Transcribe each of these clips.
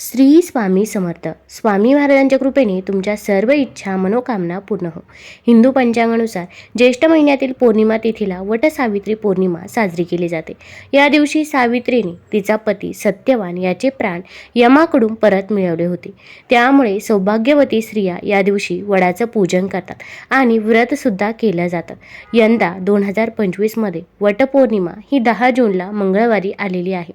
श्री स्वामी समर्थ. स्वामी महाराजांच्या कृपेने तुमच्या सर्व इच्छा मनोकामना पूर्ण हो. हिंदू पंचांगानुसार ज्येष्ठ महिन्यातील पौर्णिमा तिथीला वटसावित्री पौर्णिमा साजरी केली जाते. या दिवशी सावित्रीने तिचा पती सत्यवान याचे प्राण यमाकडून परत मिळवले होते. त्यामुळे सौभाग्यवती स्त्रिया या दिवशी वडाचं पूजन करतात आणि व्रतसुद्धा केलं जातं. यंदा दोन हजार पंचवीसमध्ये वटपौर्णिमा ही दहा जूनला मंगळवारी आलेली आहे.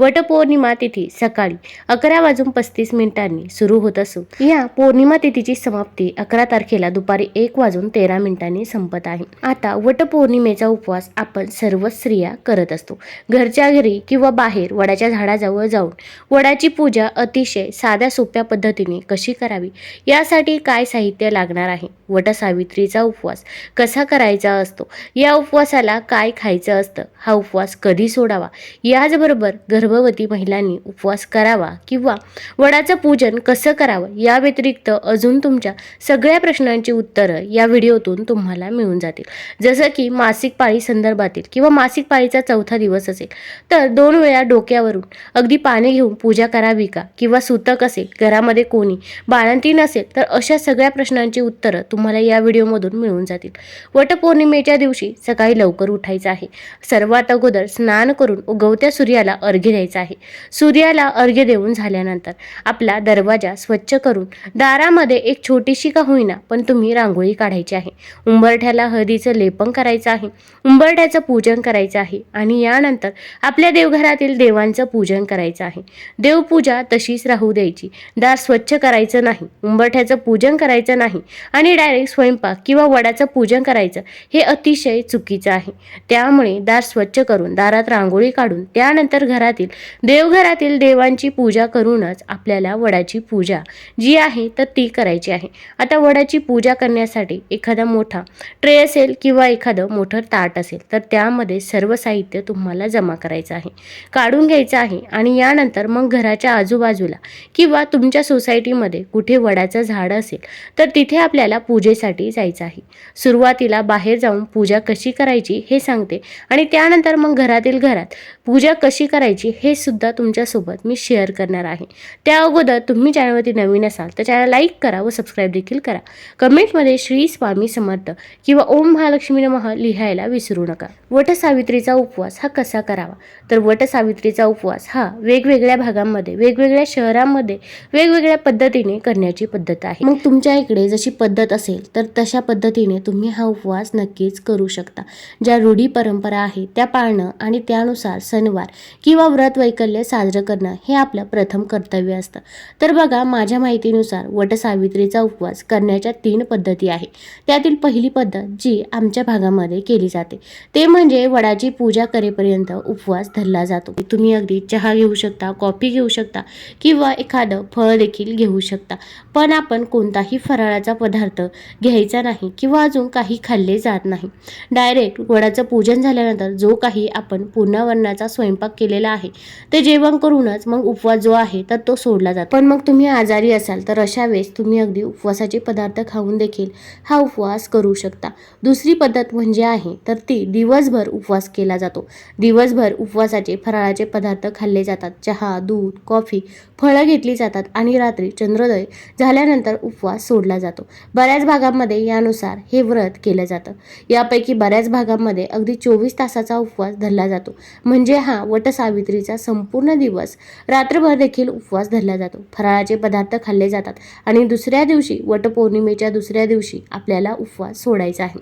वटपौर्णिमा तिथी सकाळी अकरा वाजून पस्तीस मिनिटांनी सुरू होत असून या पौर्णिमा तिथीची समाप्ती अकरा तारखेला दुपारी एक वाजून तेरा मिनिटांनी संपत आहे. आता वटपौर्णिमेचा उपवास आपण सर्व स्त्रिया करत असतो. घरच्या घरी किंवा बाहेर वडाच्या झाडाजवळ जाऊन वडाची पूजा अतिशय साध्या सोप्या पद्धतीने कशी करावी? यासाठी काय साहित्य लागणार आहे? वटसावित्रीचा उपवास कसा करायचा असतो? या उपवासाला काय खायचं असतं? हा उपवास कधी सोडावा? याचबरोबर गर्भवती महिलांनी उपवास करावा किंवा वडाचं पूजन कसं करावं या व्यतिरिक्त अजून तुमच्या सगळ्या प्रश्नांची उत्तरं या व्हिडिओतून तुम्हाला मिळून जातील. जसं की मासिक पाळी संदर्भातील किंवा मासिक पाळीचा चौथा दिवस असेल तर दोन वेळा डोक्यावरून अगदी पाणी घेऊन पूजा करावी का? किंवा सूतक असेल घरामध्ये कोणी बाळंती नसेल तर अशा सगळ्या प्रश्नांची उत्तरं तुम्हाला या व्हिडिओमधून मिळून जातील. वटपौर्णिमेच्या दिवशी सकाळी लवकर उठायचं आहे. सर्वात अगोदर स्नान करून उगवत्या सूर्याला अर्घ्य घ्यायचा आहे. सूर्याला अर्घ्य देऊन झाल्यानंतर आपला दरवाजा स्वच्छ करून दारामध्ये एक छोटीशी का होईना पण तुम्ही रांगोळी काढायची आहे. उंबरठ्याला हळदीचं लेपन करायचं आहे. उंबरठ्याचं पूजन करायचं आहे आणि यानंतर आपल्या देवघरातील देवांचं पूजन करायचं आहे. देवपूजा तशीच राहू द्यायची. दार स्वच्छ करायचं नाही उंबरठ्याचं पूजन करायचं नाही आणि डायरेक्ट स्वयंपाक किंवा वडाचं पूजन करायचं हे अतिशय चुकीचं आहे. त्यामुळे दार स्वच्छ करून दारात रांगोळी काढून त्यानंतर घरातील देवघरातील देवांची पूजा करूनच आपल्याला वडाची पूजा जी आहे तर ती करायची आहे. आता वडाची पूजा करण्यासाठी एखादा मोठा ट्रे असेल किंवा एखादं मोठं ताट असेल तर त्यामध्ये सर्व साहित्य तुम्हाला जमा करायचं आहे. काढून घ्यायचं आहे आणि यानंतर मग घराच्या आजूबाजूला किंवा तुमच्या सोसायटीमध्ये कुठे वडाचं झाड असेल तर तिथे आपल्याला पूजेसाठी जायचं आहे. सुरुवातीला बाहेर जाऊन पूजा कशी करायची हे सांगते आणि त्यानंतर मग घरातील घरात पूजा कशी करायची हे सुद्धा तुमच्यासोबत मी शेअर करणार आहे. त्या अगोदर तुम्ही चॅनलवरती नवीन असाल तर चॅनल लाईक करा व सबस्क्राईब देखील करा. कमेंटमध्ये श्री स्वामी समर्थ किंवा ओम महालक्ष्मी नमः लिहायला विसरू नका. वटसावित्रीचा उपवास हा कसा करावा? तर वटसावित्रीचा उपवास हा वेगवेगळ्या भागांमध्ये वेगवेगळ्या शहरांमध्ये वेगवेगळ्या पद्धतीने करण्याची पद्धत आहे. मग तुमच्या इकडे जशी पद्धत असेल तर तशा पद्धतीने तुम्ही हा उपवास नक्कीच करू शकता. ज्या रूढी परंपरा आहे त्या पाळणं आणि त्यानुसार सणवार किंवा व्रत वैकल्य साजरं करणं हे आपलं प्रथम कर्तव्य असतं. तर बघा माझ्या माहितीनुसार वटसावित्रीचा उपवास करण्याच्या तीन पद्धती आहे त्यातील पहिली पद्धत जी आमच्या भागामध्ये केली जाते ते म्हणजे वडाची पूजा करेपर्यंत उपवास धरला जातो. तुम्ही अगदी चहा घेऊ शकता कॉफी घेऊ शकता किंवा एखादं फळ देखील घेऊ शकता. पण आपण कोणताही फराळाचा पदार्थ घ्यायचा नाही किंवा अजून काही खाल्ले जात नाही. डायरेक्ट वडाचं पूजन झाल्यानंतर जो काही आपण पूर्णावरणाचा स्वयंपाक केलेला आहे ते जेवण करूनच मग उपवास जो आहे तर तो सोडला जातो. पण मग तुम्ही आजारी असाल तर अशा वेळेस तुम्ही अगदी उपवासाचे पदार्थ खाऊन देखील हा उपवास करू शकता. दुसरी पद्धत म्हणजे आहे तर ती दिवसभर उपवास केला जातो. दिवसभर उपवासाचे फराळाचे पदार्थ खाल्ले जातात. चहा दूध कॉफी फळं घेतली जातात आणि रात्री चंद्रोदय झाल्यानंतर उपवास सोडला जातो. बऱ्याच भागांमध्ये यानुसार हे व्रत केलं जातं. यापैकी बऱ्याच भागांमध्ये अगदी चोवीस तासाचा उपवास धरला जातो. म्हणजे हा वटसावित्री वटसावित्रीचा संपूर्ण दिवस. रात्रभर देखील उपवास धरला जातो. फराळाचे पदार्थ खाल्ले जातात आणि दुसऱ्या दिवशी वटपौर्णिमेच्या दुसऱ्या दिवशी आपल्याला उपवास सोडायचा आहे.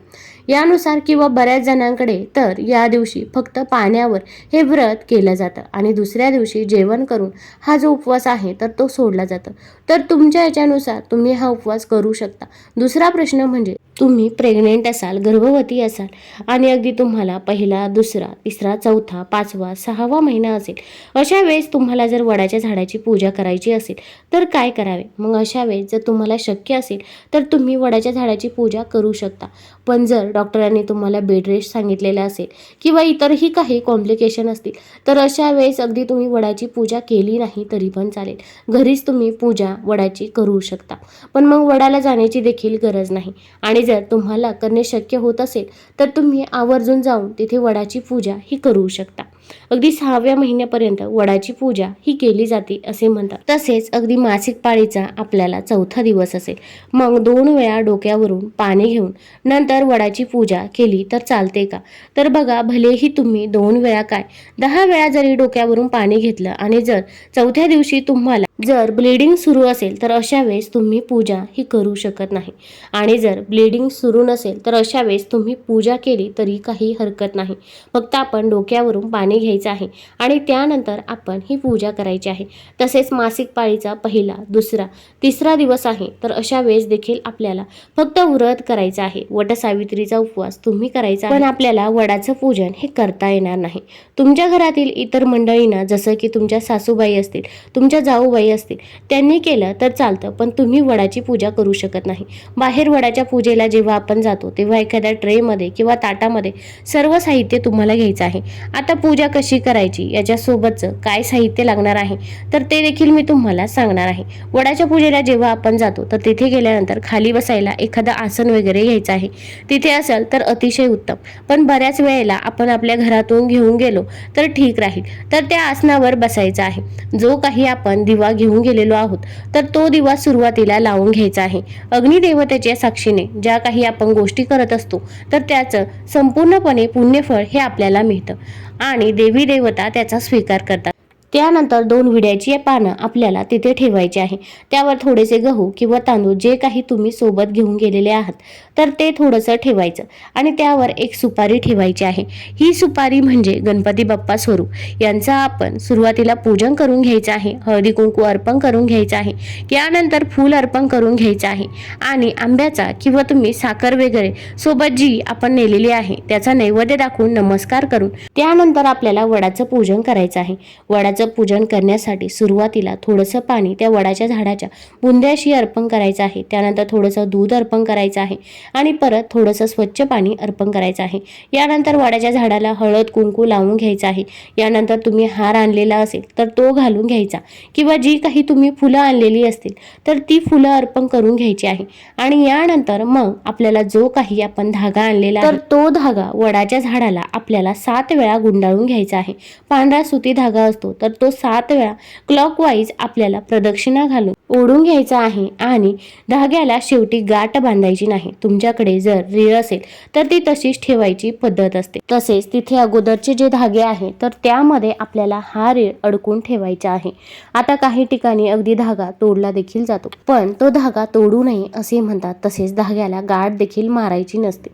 यानुसार किंवा बऱ्याच जणांकडे तर या दिवशी फक्त पाण्यावर हे व्रत केलं जातं आणि दुसऱ्या दिवशी जेवण करून हा जो उपवास आहे तर तो सोडला जातो. तर तुमच्या याच्यानुसार तुम्ही हा उपवास करू शकता. दुसरा प्रश्न म्हणजे तुम्ही प्रेग्नेंट असाल गर्भवती असाल आणि अगदी तुम्हाला पहिला दुसरा तिसरा चौथा पाचवा सहावा महिना असेल अशा वेळेस तुम्हाला जर वडाच्या झाडाची पूजा करायची असेल तर काय करावे? मग अशा वेळेस जर तुम्हाला शक्य असेल तर तुम्ही वडाच्या झाडाची पूजा करू शकता. पण जर डॉक्टरांनी तुम्हाला बेड रेस्ट सांगितलेला असेल किंवा इतरही काही कॉम्प्लिकेशन असतील तर अशा वेळेस अगदी तुम्ही वडाची पूजा केली नाही तरी पण चालेल. घरीच तुम्ही पूजा वडाची करू शकता. पण मग वडाला जाण्याची देखील गरज नाही. आणि जर तुम्हाला करणे शक्य होत असेल तर तुम्ही आवर्जून जाऊन तिथे वडाची पूजा ही करू शकता. अगदी सहाव्या महिन्यापर्यंत वडाची पूजा ही केली जाते असे म्हणतात. तसेच अगदी मासिक पाळीचा आपल्याला चौथा दिवस असेल. मग दोन वेळा डोक्यावरून पाणी घेऊन नंतर वडाची पूजा केली तर चालते का? तर बघा भलेही तुम्ही दोन वेळा काय दहा वेळा जरी डोक्यावरून पाणी घेतलं आणि जर चौथ्या दिवशी तुम्हाला जर ब्लिडिंग सुरू असेल तर अशा वेळेस तुम्ही पूजा ही करू शकत नाही. आणि जर ब्लिडिंग सुरू नसेल तर अशा वेळेस तुम्ही पूजा केली तरी काही हरकत नाही. फक्त आपण डोक्यावरून पाणी घ्यायचं आहे आणि त्यानंतर आपण ही पूजा करायची आहे. तसेच मासिक पाळीचा पहिला दुसरा तिसरा दिवस आहे तर अशा वेळेस देखील आपल्याला फक्त व्रत करायचं आहे. वटसावित्रीचा उपवास तुम्ही करायचा पण आपल्याला वडाचं पूजन हे करता येणार नाही. तुमच्या घरातील इतर मंडळींना जसं की तुमच्या सासूबाई असतील तुमच्या जाऊबाई असतील त्यांनी केलं तर चालतं पण तुम्ही वडाची पूजा करू शकत नाही. बाहेर वडाच्या पूजेला जेव्हा आपण जातो तेव्हा एखाद्या ट्रेमध्ये किंवा ताटामध्ये सर्व साहित्य तुम्हाला घ्यायचं आहे. आता पूजा कशी करायची? याच्यासोबतचं काय साहित्य लागणार आहे? तर ते देखील मी तुम्हाला सांगणार आहे. वडाच्या पूजेला जेव्हा आपण जातो तर तिथे गेल्यानंतर खाली बसायला एखादं आसन वगैरे घ्यायचं आहे. तिथे असेल तर अतिशय उत्तम. पण बऱ्याच वेळेला आपण आपल्या घरातून घेऊन गेलो तर ठीक राहील. तर त्या आसनावर बसायचं आहे. जो काही आपण दिवा घेऊन गेलेलो आहोत. तर तो दिवा सुरुवातीला लावून घ्यायचा आहे. अग्निदेवतेच्या साक्षीने ज्या काही आपण गोष्टी करत असतो तर त्याचं संपूर्णपणे पुण्यफळ हे आपल्याला मिळतं आणि देवी देवता त्याचा स्वीकार करतात. त्यानंतर दोन विड्याची पानं आपल्याला तिथे ठेवायची आहे. त्यावर थोडेसे गहू किंवा तांदूळ जे काही तुम्ही सोबत घेऊन गेलेले आहात तर ते थोडंसं ठेवायचं. आणि त्यावर एक सुपारी ठेवायची आहे. ही सुपारी म्हणजे गणपती बाप्पा स्वरूप. यांचा आपण सुरुवातीला पूजन करून घ्यायचं आहे. हळदी कुंकू अर्पण करून घ्यायचं आहे. यानंतर फूल अर्पण करून घ्यायचं आहे. आणि आंब्याचा किंवा तुम्ही साखर वगैरे सोबत जी आपण नेलेली आहे त्याचा नैवेद्य दाखवून नमस्कार करून त्यानंतर आपल्याला वडाचं पूजन करायचं आहे. वडाचं पूजन करण्यासाठी सुरुवातीला थोडंसं पाणी त्या वडाच्या झाडाच्या बुंद्याशी अर्पण करायचं आहे. त्यानंतर थोडंसं दूध अर्पण करायचं आहे. आणि परत थोडंसं स्वच्छ पाणी अर्पण करायचं आहे. यानंतर वडाच्या झाडाला हळद कुंकू लावून घ्यायचं आहे. यानंतर तुम्ही हार आणलेला असेल तर तो घालून घ्यायचा. किंवा जी काही तुम्ही फुलं आणलेली असतील तर ती फुलं अर्पण करून घ्यायची आहे. आणि यानंतर मग आपल्याला जो काही आपण धागा आणलेला तर तो धागा वडाच्या झाडाला आपल्याला सात वेळा गुंडाळून घ्यायचा आहे. पांढरा सुती धागा असतो तर तो सात वेळा क्लॉकवाईज आपल्याला प्रदक्षिणा घालून ओढून घ्यायचा आहे आणि धाग्याला शेवटी गाठ बांधायची नाही. तुमच्याकडे जर रीळ असेल तर ती तशीच ठेवायची पद्धत असते. तसेच तिथे अगोदरचे जे धागे आहेत तर त्यामध्ये आपल्याला हा रीळ अडकून ठेवायचा आहे. आता काही ठिकाणी अगदी धागा तोडला देखील जातो. पण तो धागा तोडू नये असे म्हणतात. तसेच धाग्याला गाठ देखील मारायची नसते.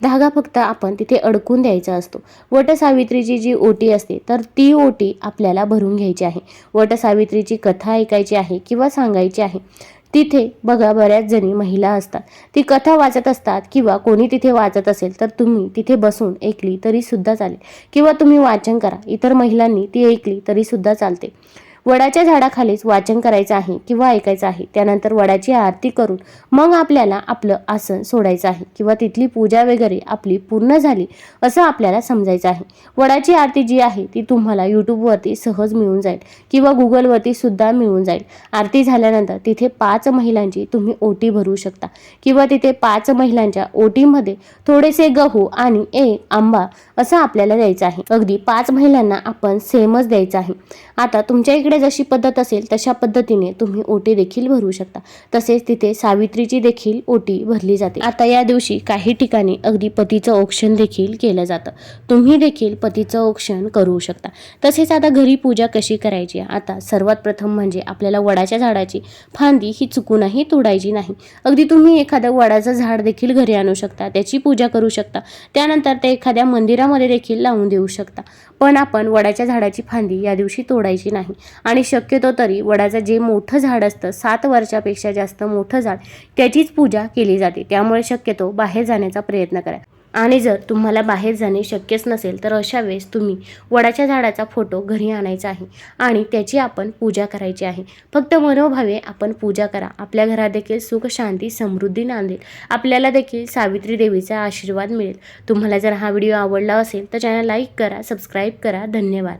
धागा फक्त आपण तिथे अडकून द्यायचा असतो. वटसावित्रीची जी ओटी असते तर ती ओटी आपल्याला भरून घ्यायची आहे. वटसावित्रीची कथा ऐकायची आहे किंवा सांगायची आहे तिथे बघा बऱ्याच जणी महिला असतात. ती कथा वाचत असतात किंवा कोणी तिथे वाचत असेल तर तुम्ही तिथे बसून ऐकली तरी सुद्धा चालेल. किंवा तुम्ही वाचन करा इतर महिलांनी ती ऐकली तरी सुद्धा चालते. वडाच्या झाडाखालीच वाचन करायचं आहे किंवा ऐकायचं आहे. त्यानंतर वडाची आरती करून मग आपल्याला आपलं आसन सोडायचं आहे किंवा तिथली पूजा वगैरे आपली पूर्ण झाली असं आपल्याला समजायचं आहे. वडाची आरती जी आहे ती तुम्हाला यूट्यूबवरती सहज मिळून जाईल किंवा गुगलवरती सुद्धा मिळून जाईल. आरती झाल्यानंतर तिथे पाच महिलांची तुम्ही ओटी भरू शकता किंवा तिथे पाच महिलांच्या ओटीमध्ये थोडेसे गहू आणि एक आंबा असं आपल्याला द्यायचं आहे. अगदी पाच महिलांना आपण सेमच द्यायचं आहे. आता तुमच्या इकडे जशी पद्धत असेल तशा पद्धतीने तुम्ही ओटी देखील भरू शकता. तसेच तिथे सावित्रीची देखील ओटी भरली जाते. आता या दिवशी काही ठिकाणी अगदी पतीचं औक्षण देखील केलं जातं. तुम्ही देखील पतीचं औक्षण करू शकता. तसेच आता घरी पूजा कशी करायची? आता सर्वात प्रथम म्हणजे आपल्याला वडाच्या झाडाची फांदी ही चुकूनही तोडायची नाही. अगदी तुम्ही एखादं वडाचं झाड देखील घरी आणू शकता त्याची पूजा करू शकता. त्यानंतर ते एखाद्या मंदिरामध्ये देखील लावून देऊ शकता. पण आपण वडाच्या झाडाची फांदी या दिवशी तोडायची नाही. आणि शक्यतो तरी वडाचं जे मोठं झाड असतं सात वर्षापेक्षा जास्त मोठं झाड त्याचीच पूजा केली जाते. त्यामुळे शक्यतो बाहेर जाण्याचा प्रयत्न करा. आणि जर तुम्हाला बाहेर जाणे शक्यच नसेल तर अशा वेळेस तुम्ही वडाच्या झाडाचा फोटो घरी आणायचा आहे आणि त्याची आपण पूजा करायची आहे. फक्त मनोभावे आपण पूजा करा. आपल्या घरात देखील सुख शांती समृद्धी नांदेल. आपल्याला देखील सावित्री देवीचा आशीर्वाद मिळेल. तुम्हाला जर हा व्हिडिओ आवडला असेल तर चॅनल लाईक करा सबस्क्राईब करा. धन्यवाद.